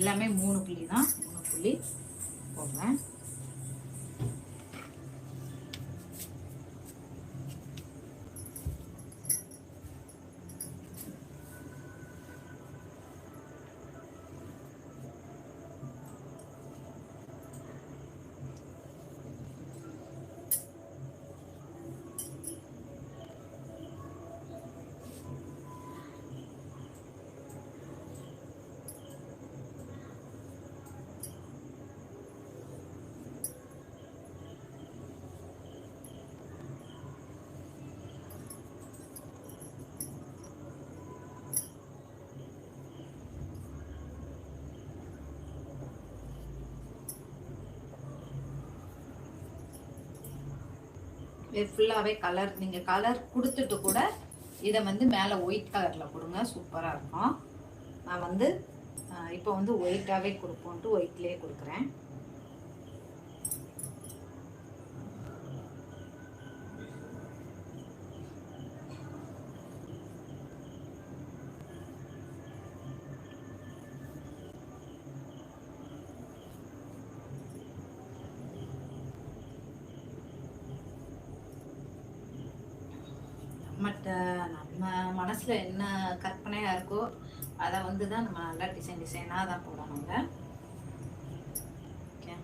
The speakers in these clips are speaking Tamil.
எல்லாமே மூணு புள்ளி தான் மூணு புள்ளி. போடுறேன். ஃபுல்லாகவே கலர் நீங்கள் கலர் கொடுத்துட்டு கூட இதை வந்து மேலே ஒயிட் கலரில் கொடுங்க. சூப்பராக இருக்கும். நான் வந்து இப்போ வந்து ஒயிட்டாகவே கொடுப்போன்ட்டு ஒயிட்லேயே கொடுக்குறேன். நம்மகிட்ட நம்ம மனசில் என்ன கற்பனையாக இருக்கோ அதை வந்து தான் நம்ம நல்லா டிசைன் டிசைனாக தான் போடணுங்க ஓகே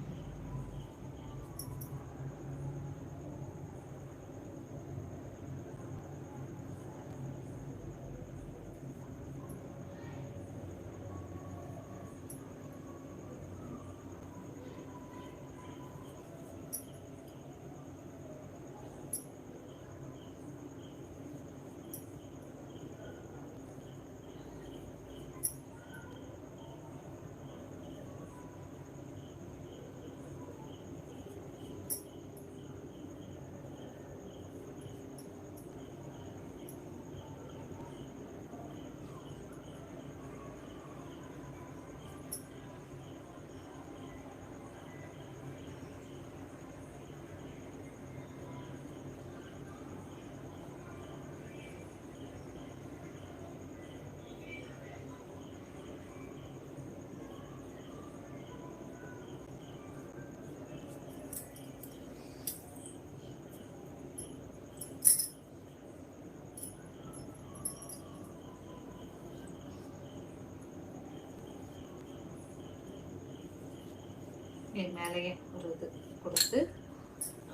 என் மேலேயே ஒரு இது கொடுத்து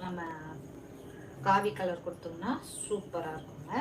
நம்ம காவி கலர் கொடுத்தோம்னா சூப்பராக இருக்குங்க.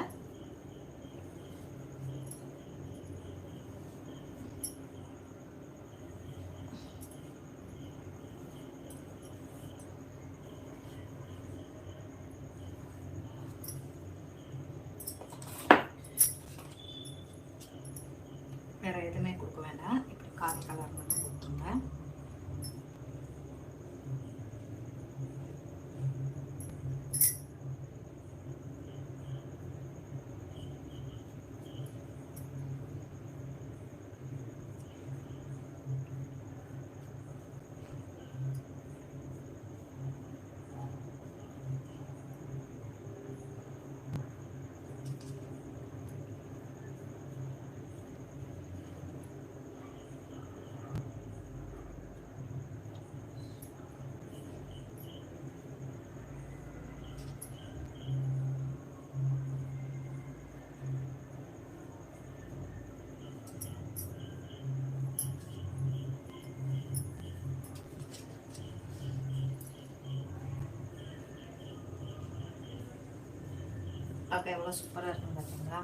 பார்க்க எவ்வளோ சூப்பராக இருக்கும் பார்த்தீங்களா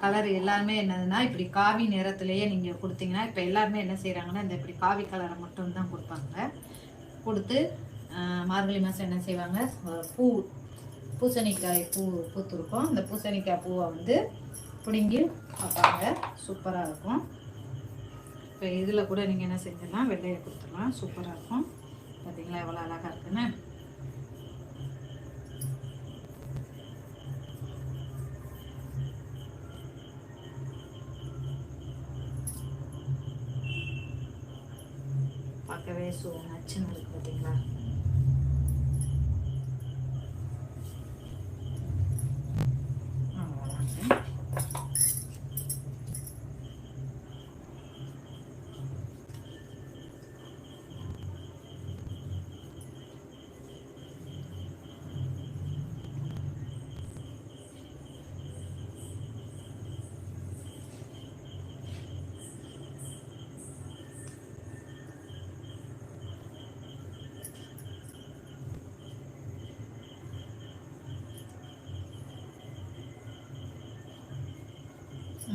கலர் எல்லாருமே என்னதுன்னா இப்படி காவி நிறத்துலேயே நீங்கள் கொடுத்தீங்கன்னா இப்போ எல்லாருமே என்ன செய்கிறாங்கன்னா இந்த இப்படி காவி கலரை மட்டும் தான் கொடுப்பாங்க. கொடுத்து மார்கழி மாதம் என்ன செய்வாங்க? பூ பூசணிக்காய் பூ பூத்துருக்கும். அந்த பூசணிக்காய் பூவை வந்து பிடுங்கி வைப்பாங்க. சூப்பராக இருக்கும். இப்போ இதில் கூட நீங்கள் என்ன செஞ்சிடலாம்? வெள்ளையை கொடுத்துடலாம். சூப்பராக இருக்கும். பார்த்தீங்களா எவ்வளோ அழகாக இருக்குன்னு. பார்க்கவே சோ நச்சுன்னு இருக்குது பார்த்தீங்களா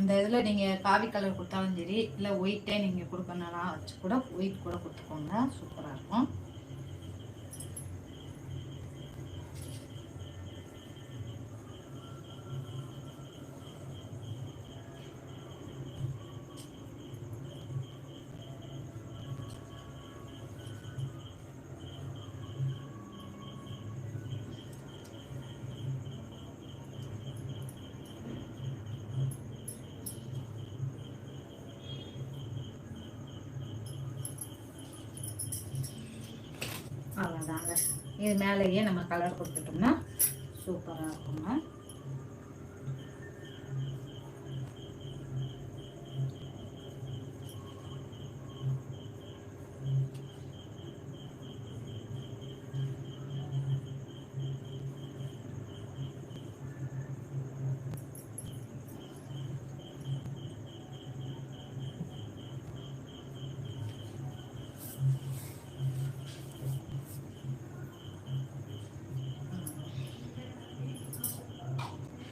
இந்த இதில் நீங்கள் காவி கலர் கொடுத்தாலும் சரி இல்லை ஒயிட்டே நீங்கள் கொடுக்கணும்னா வச்சு கூட ஒயிட் கூட கொடுத்துக்கோங்க. சூப்பராக இருக்கும். அவ்வளோதாங்க இது மேலேயே நம்ம கலர் கொடுத்துட்டோம்னா சூப்பராக இருக்குங்க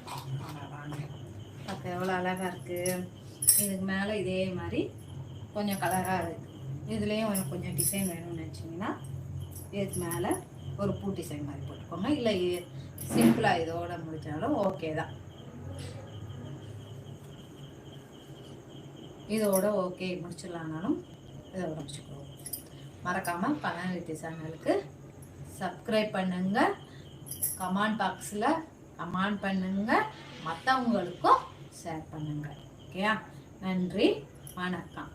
அவ்வளோதாங்க பார்க்க எவ்வளோ அழகாக இருக்குது இதுக்கு மேலே இதே மாதிரி கொஞ்சம் கலராக இருக்குது இதுலேயும் எனக்கு கொஞ்சம் டிசைன் வேணும்னு நினச்சிங்கன்னா இதுக்கு மேலே ஒரு பூ டிசைன் மாதிரி போட்டுக்கோங்க. இல்லை சிம்பிளாக இதோட முடிச்சாலும் ஓகே தான். இதோட ஓகே முடிச்சிடலானாலும் இதோட முடிச்சுக்குவோம் மறக்காமல் பணநிறுத்தி சேனலுக்கு சப்ஸ்கிரைப் பண்ணுங்கள் கமெண்ட் பாக்ஸில் கமெண்ட் பண்ணுங்கள் மற்றவங்களுக்கும் ஷேர் பண்ணுங்கள் ஓகேயா நன்றி. வணக்கம்.